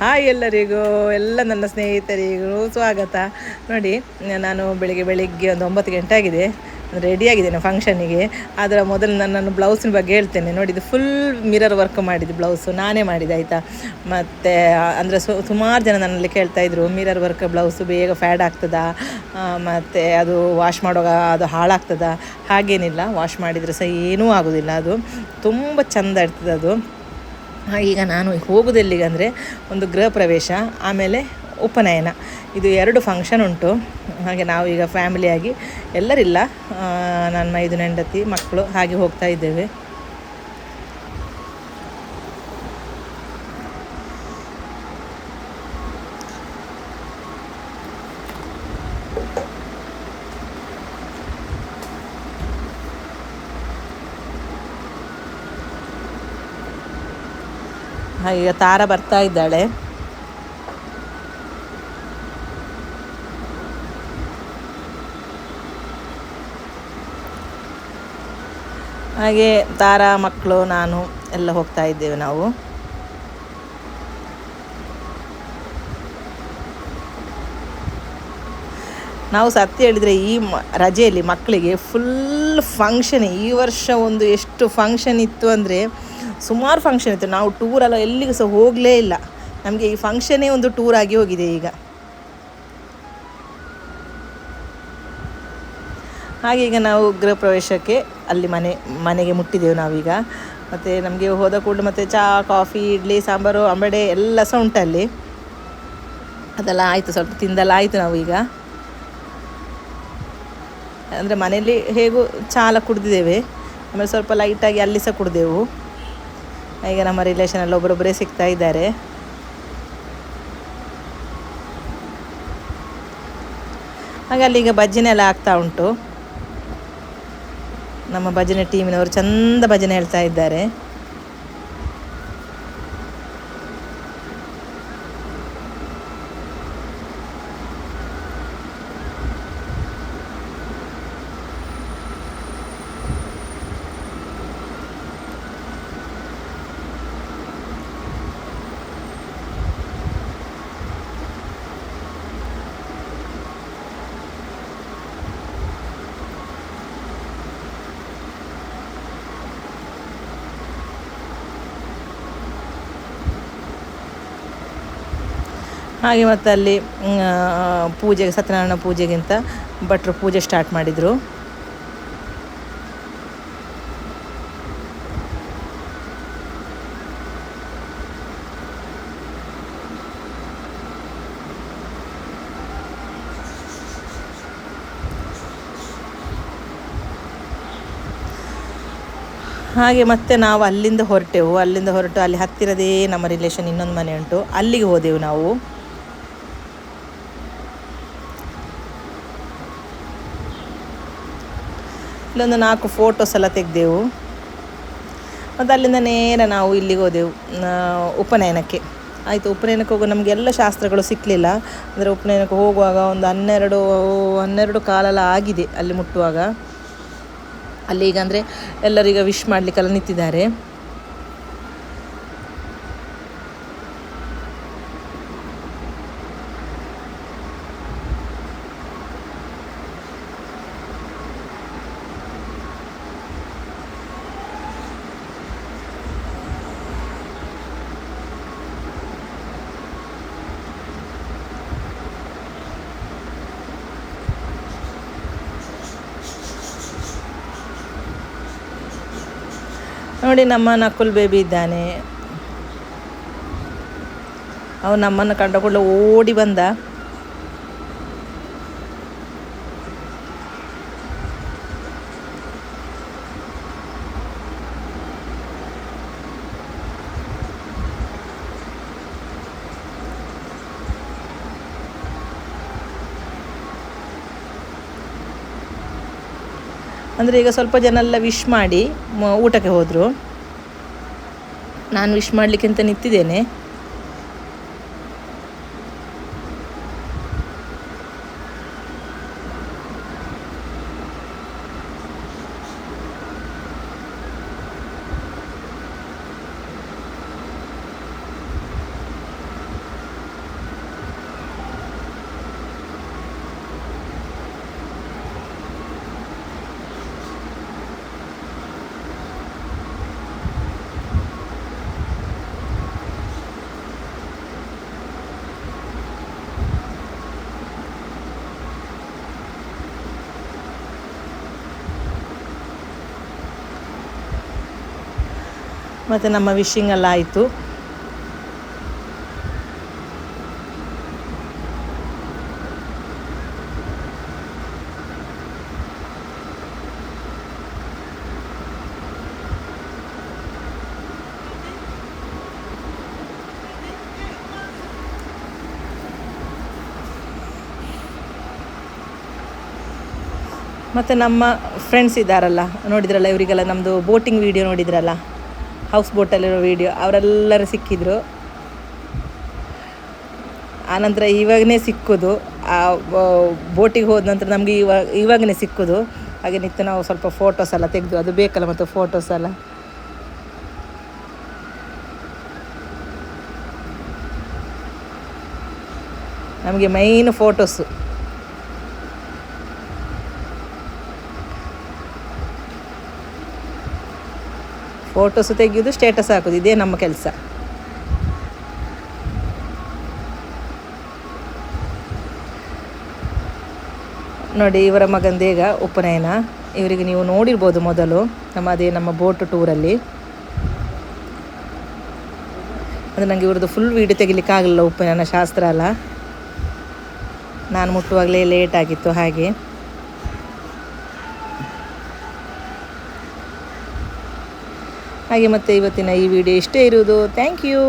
Hi ಎಲ್ಲರಿಗೂ, ಎಲ್ಲ ನನ್ನ ಸ್ನೇಹಿತರಿಗೂ ಸ್ವಾಗತ. ನೋಡಿ, ನಾನು ಬೆಳಿಗ್ಗೆ ಬೆಳಿಗ್ಗೆ ಒಂದು ಒಂಬತ್ತು ಗಂಟೆ ಆಗಿದೆ. ರೆಡಿಯಾಗಿದ್ದೇನೆ ಫಂಕ್ಷನಿಗೆ ಅದರ ಮೊದಲು ನನ್ನನ್ನು ಬ್ಲೌಸಿನ ಬಗ್ಗೆ ಹೇಳ್ತೇನೆ. ನೋಡಿ, ಇದು ಫುಲ್ ಮಿರರ್ ವರ್ಕ್ ಮಾಡಿದ್ದು ಬ್ಲೌಸು ನಾನೇ ಮಾಡಿದೆ ಆಯಿತಾ? ಮತ್ತು, ಅಂದರೆ ಸುಮಾರು ಜನ ನನ್ನಲ್ಲಿ ಕೇಳ್ತಾಯಿದ್ರು ಮಿರರ್ ವರ್ಕ್ ಬ್ಲೌಸು ಬೇಗ ಫ್ಯಾಡ್ ಆಗ್ತದಾ? ಮತ್ತು ಅದು ವಾಶ್ ಮಾಡುವಾಗ ಅದು ಹಾಳಾಗ್ತದಾ? ಹಾಗೇನಿಲ್ಲ. ವಾಶ್ ಮಾಡಿದರೆ ಸಹ ಏನೂ ಆಗೋದಿಲ್ಲ. ಅದು ತುಂಬ ಚೆಂದ ಇರ್ತದೆ ಅದು. ಈಗ ನಾನು ಹೋಗುದೆಲ್ಲಿಗಂದರೆ ಒಂದು ಗೃಹ ಪ್ರವೇಶ, ಆಮೇಲೆ ಉಪನಯನ. ಇದು ಎರಡು ಫಂಕ್ಷನ್ ಉಂಟು. ಹಾಗೆ ನಾವು ಈಗ ಫ್ಯಾಮಿಲಿಯಾಗಿ ಎಲ್ಲರಿಲ್ಲ ನನ್ನ ಐದು ಹೆಂಡತಿ, ಮಕ್ಕಳು ಹಾಗೆ ಹೋಗ್ತಾ ಇದ್ದೇವೆ. ಈಗ ತಾರ ಬರ್ತಾ ಇದ್ದಾಳೆ. ಹಾಗೆ ತಾರಾ, ಮಕ್ಕಳು, ನಾನು ಎಲ್ಲ ಹೋಗ್ತಾ ಇದ್ದೇವೆ ನಾವು. ನಾವು ಸತ್ಯ ಹೇಳಿದರೆ ಈ ಮ, ರಜೆಯಲ್ಲಿ ಮಕ್ಕಳಿಗೆ ಫುಲ್ ಫಂಕ್ಷನ್ ಈ ವರ್ಷ ಒಂದು ಎಷ್ಟು ಫಂಕ್ಷನ್ ಇತ್ತು ಅಂದರೆ ಸುಮಾರು ಫಂಕ್ಷನ್ ಇತ್ತು. ನಾವು ಟೂರೆಲ್ಲ ಎಲ್ಲಿಗೂ ಸಹ ಹೋಗಲೇ ಇಲ್ಲ. ನಮಗೆ ಈ ಫಂಕ್ಷನೇ ಒಂದು ಟೂರ್ ಆಗಿ ಹೋಗಿದೆ ಈಗ. ಹಾಗೆ ಈಗ ನಾವು ಗೃಹ ಪ್ರವೇಶಕ್ಕೆ ಅಲ್ಲಿ ಮನೆ, ಮನೆಗೆ ಮುಟ್ಟಿದ್ದೆವು ನಾವೀಗ. ಮತ್ತು ನಮಗೆ ಹೋದ ಕೂಡಲೇ ಮತ್ತು ಚಹಾ ಕಾಫಿ ಇಡ್ಲಿ, ಸಾಂಬಾರು ಅಂಬಡೆ ಎಲ್ಲ ಸಹ ಉಂಟಲ್ಲಿ ಅದೆಲ್ಲ ಆಯಿತು, ಸ್ವಲ್ಪ ತಿಂದೆಲ್ಲ ಆಯಿತು ನಾವು ಈಗ. ಅಂದರೆ ಮನೆಯಲ್ಲಿ ಹೇಗೂ ಚಾಲ ಕುಡ್ದಿದ್ದೇವೆ. ಆಮೇಲೆ ಸ್ವಲ್ಪ ಲೈಟಾಗಿ ಅಲ್ಲಿ ಸಹ ಕುಡ್ದೆವು. ಈಗ ನಮ್ಮ ರಿಲೇಷನಲ್ಲಿ ಒಬ್ಬರೊಬ್ಬರೇ ಸಿಗ್ತಾ ಇದ್ದಾರೆ. ಹಾಗೆ ಭಜನೆ ಎಲ್ಲ ಆಗ್ತಾ ಉಂಟು. ನಮ್ಮ ಭಜನೆ ಟೀಮಿನವರು ಚಂದ ಭಜನೆ ಹೇಳ್ತಾ ಇದ್ದಾರೆ. ಹಾಗೆ ಮತ್ತು ಅಲ್ಲಿ ಪೂಜೆಗೆ, ಸತ್ಯನಾರಾಯಣ ಪೂಜೆಗಿಂತ ಭಟ್ರು ಪೂಜೆ ಸ್ಟಾರ್ಟ್ ಮಾಡಿದರು. ಹಾಗೆ ಮತ್ತೆ ನಾವು ಅಲ್ಲಿಂದ ಹೊರಟೆವು. ಅಲ್ಲಿಂದ ಹೊರಟು ಅಲ್ಲಿ ಹತ್ತಿರದೇ ನಮ್ಮ ರಿಲೇಷನ್ ಇನ್ನೊಂದು ಮನೆ ಉಂಟು. ಅಲ್ಲಿಗೆ ಹೋದೆವು ನಾವು. ಇಲ್ಲೊಂದು ನಾಲ್ಕು ಫೋಟೋಸ್ ಎಲ್ಲ ತೆಗೆದೆವು. ಮತ್ತು ಅಲ್ಲಿಂದ ನೇರ ನಾವು ಇಲ್ಲಿಗೆ ಹೋದೆವು ಉಪನಯನಕ್ಕೆ. ಆಯಿತು, ಉಪನಯನಕ್ಕೆ ಹೋಗೋ ನಮಗೆಲ್ಲ ಶಾಸ್ತ್ರಗಳು ಸಿಕ್ಕಲಿಲ್ಲ ಅಂದರೆ ಉಪನಯನಕ್ಕೆ ಹೋಗುವಾಗ ಒಂದು ಹನ್ನೆರಡು ಹನ್ನೆರಡು ಕಾಲೆಲ್ಲ ಆಗಿದೆ ಅಲ್ಲಿ ಮುಟ್ಟುವಾಗ. ಅಲ್ಲಿ ಈಗ ಅಂದರೆ ಎಲ್ಲರೀಗ ವಿಶ್ ಮಾಡಲಿಕ್ಕೆಲ್ಲ ನಿಂತಿದ್ದಾರೆ. ನೋಡಿ ನಮ್ಮ ನಕುಲ್ ಬೇಬಿ ಇದ್ದಾನೆ. ಅವನು ನಮ್ಮನ್ನು ಕಂಡ ಕೂಡಲೇ ಓಡಿ ಬಂದ. ಅಂದರೆ ಈಗ ಸ್ವಲ್ಪ ಜನ ಎಲ್ಲ ವಿಶ್ ಮಾಡಿ ಊಟಕ್ಕೆ ಹೋದರು. ನಾನು ವಿಶ್ ಮಾಡಲಿಕ್ಕೆ ಅಂತ ನಿಂತಿದ್ದೇನೆ. ಮತ್ತು ನಮ್ಮ ವಿಶಿಂಗ್ ಎಲ್ಲ ಆಯಿತು. ಮತ್ತು ನಮ್ಮ ಫ್ರೆಂಡ್ಸ್ ಇದ್ದಾರಲ್ಲ, ನೋಡಿದ್ರಲ್ಲ ಇವರಿಗೆಲ್ಲ ನಮ್ಮದು ಬೋಟಿಂಗ್ ವೀಡಿಯೋ ನೋಡಿದ್ರಲ್ಲ? ಹೌಸ್ ಬೋಟಲ್ಲಿರೋ ವೀಡಿಯೋ ಅವರೆಲ್ಲರೂ ಸಿಕ್ಕಿದ್ರು. ಆನಂತರ ಇವಾಗನೇ ಸಿಕ್ಕೋದು. ಆ ಬೋಟಿಗೆ ಹೋದ ನಂತರ ನಮಗೆ ಇವಾಗ ಇವಾಗನೇ ಸಿಕ್ಕೋದು. ಹಾಗೆ ನಿತ್ಯ ನಾವು ಸ್ವಲ್ಪ ಫೋಟೋಸ್ ಎಲ್ಲ ತೆಗೆದು, ಅದು ಬೇಕಲ್ಲ ಮತ್ತು ಫೋಟೋಸ್ ಎಲ್ಲ. ನಮಗೆ ಮೈನ್ ಫೋಟೋಸು ಫೋಟೋಸು ತೆಗೆಯೋದು ಸ್ಟೇಟಸ್ ಹಾಕೋದು, ಇದೇ ನಮ್ಮ ಕೆಲಸ. ನೋಡಿ, ಇವರ ಮಗಂದೇಗ ಉಪನಯನ. ಇವರಿಗೆ ನೀವು ನೋಡಿರ್ಬೋದು ಮೊದಲು, ನಮ್ಮ ಅದೇ ನಮ್ಮ ಬೋಟ್ ಟೂರಲ್ಲಿ ಅಂದರೆ ನನಗೆ ಇವ್ರದ್ದು ಫುಲ್ ವೀಡಿಯೋ ತೆಗಿಲಿಕ್ಕೆ ಆಗಲಿಲ್ಲ ಉಪನಯನ ಶಾಸ್ತ್ರ ಅಲ್ಲ. ನಾನು ಮುಟ್ಟುವಾಗಲೇ ಲೇಟ್ ಆಗಿತ್ತು, ಹಾಗೆ. ಹಾಗೆ ಮತ್ತೆ ಇವತ್ತಿನ ಈ ವಿಡಿಯೋ ಇಷ್ಟೇ ಇರುವುದು. Thank you